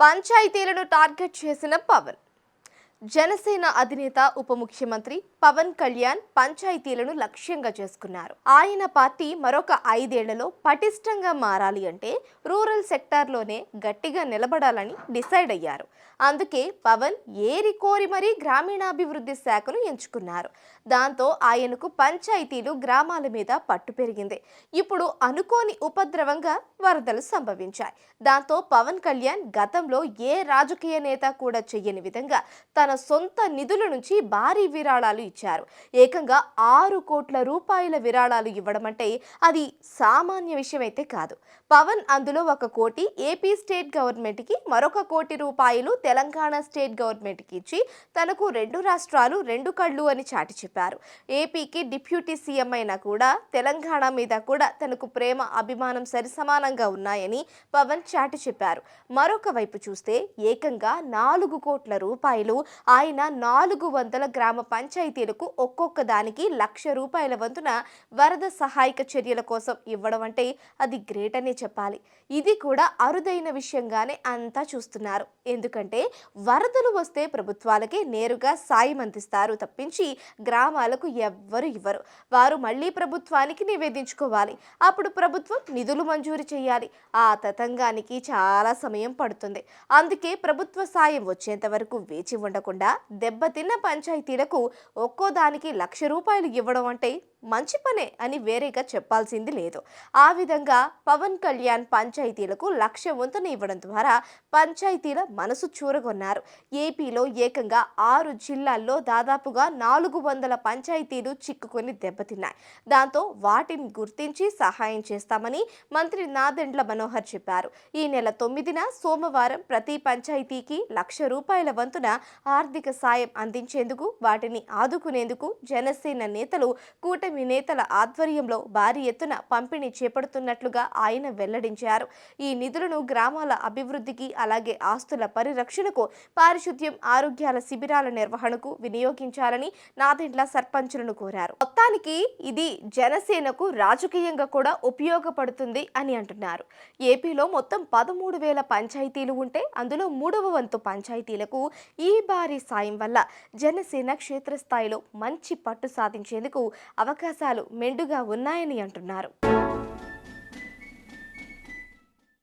పంచాయతీలను target చేసిన పవన్. జనసేన అధినేత ఉప ముఖ్యమంత్రి పవన్ కళ్యాణ్ పంచాయతీలను లక్ష్యంగా చేసుకున్నారు. ఆయన పార్టీ మరొక ఐదేళ్ళలో పటిష్టంగా మారాలి అంటే రూరల్ సెక్టార్లోనే గట్టిగా నిలబడాలని డిసైడ్ అయ్యారు. అందుకే పవన్ ఏరి కోరి మరీ గ్రామీణాభివృద్ధి శాఖను ఎంచుకున్నారు. దాంతో ఆయనకు పంచాయతీలు గ్రామాల మీద పట్టు పెరిగింది. ఇప్పుడు అనుకోని ఉపద్రవంగా వరదలు సంభవించాయి. దాంతో పవన్ కళ్యాణ్ గతంలో ఏ రాజకీయ నేత కూడా చెయ్యని విధంగా తన సొంత నిధుల నుంచి భారీ విరాళాలు ఇచ్చారు. ఏకంగా ఆరు కోట్ల రూపాయల విరాళాలు ఇవ్వడం అంటే అది సామాన్య విషయమైతే కాదు. పవన్ అందులో ఒక కోటి ఏపీ స్టేట్ గవర్నమెంట్కి మరొక కోటి రూపాయలు తెలంగాణ స్టేట్ గవర్నమెంట్కి ఇచ్చి తనకు రెండు రాష్ట్రాలు రెండు కళ్ళు అని చాటి చెప్పారు. ఏపీకి డిప్యూటీ సీఎం అయినా కూడా తెలంగాణ మీద కూడా తనకు ప్రేమ అభిమానం సరిసమానంగా ఉన్నాయని పవన్ చాటి చెప్పారు. మరొక వైపు చూస్తే ఏకంగా నాలుగు కోట్ల రూపాయలు ఆయన నాలుగు వందల గ్రామ పంచాయతీలకు ఒక్కొక్క దానికి లక్ష రూపాయల వంతున వరద సహాయక చర్యల కోసం ఇవ్వడం అంటే అది గ్రేట్ అనే చెప్పాలి. ఇది కూడా అరుదైన విషయంగానే అంతా చూస్తున్నారు. ఎందుకంటే వరదలు వస్తే ప్రభుత్వాలకే నేరుగా సాయం అందిస్తారు తప్పించి గ్రామాలకు ఎవ్వరు ఇవ్వరు. వారు మళ్ళీ ప్రభుత్వానికి నివేదించుకోవాలి. అప్పుడు ప్రభుత్వం నిధులు మంజూరు చేయాలి. ఆ తతంగానికి చాలా సమయం పడుతుంది. అందుకే ప్రభుత్వ సాయం వచ్చేంత వరకు వేచి కాకుండా దెబ్బతిన్న పంచాయతీలకు ఒక్కో దానికి లక్ష రూపాయలు ఇవ్వడం అంటే మంచి పనే అని వేరేగా చెప్పాల్సింది లేదు. ఆ విధంగా పవన్ కళ్యాణ్ పంచాయతీలకు లక్ష వంతున ఇవ్వడం ద్వారా పంచాయతీల మనసు చూరగొన్నారు. ఏపీలో ఏకంగా ఆరు జిల్లాల్లో దాదాపుగా నాలుగు వందల పంచాయతీలు చిక్కుకొని దెబ్బతిన్నాయి. దాంతో వాటిని గుర్తించి సహాయం చేస్తామని మంత్రి నాదెండ్ల మనోహర్ చెప్పారు. ఈ నెల తొమ్మిదిన సోమవారం ప్రతి పంచాయతీకి లక్ష రూపాయల వంతున ఆర్థిక సాయం అందించేందుకు వాటిని ఆదుకునేందుకు జనసేన నేతలు కూటమి నేతల ఆధ్వర్యంలో భారీ ఎత్తున పంపిణీ చేపడుతున్నట్లుగా ఆయన వెల్లడించారు. ఈ నిధులను గ్రామాల అభివృద్ధికి అలాగే ఆస్తుల పరిరక్షణకు పారిశుద్ధ్యం ఆరోగ్యాల శిబిరాల నిర్వహణకు వినియోగించాలని నాదెండ్ల సర్పంచులను కోరారు. మొత్తానికి ఇది జనసేనకు రాజకీయంగా కూడా ఉపయోగపడుతుంది అని అంటున్నారు. ఏపీలో మొత్తం పదమూడు వేల పంచాయతీలు ఉంటే అందులో మూడవ వంతు పంచాయతీలకు ఈ భారీ సాయం వల్ల జనసేన క్షేత్రస్థాయిలో మంచి పట్టు సాధించేందుకు అవకాశం అవకాశాలు మెండుగా ఉన్నాయని అంటున్నారు.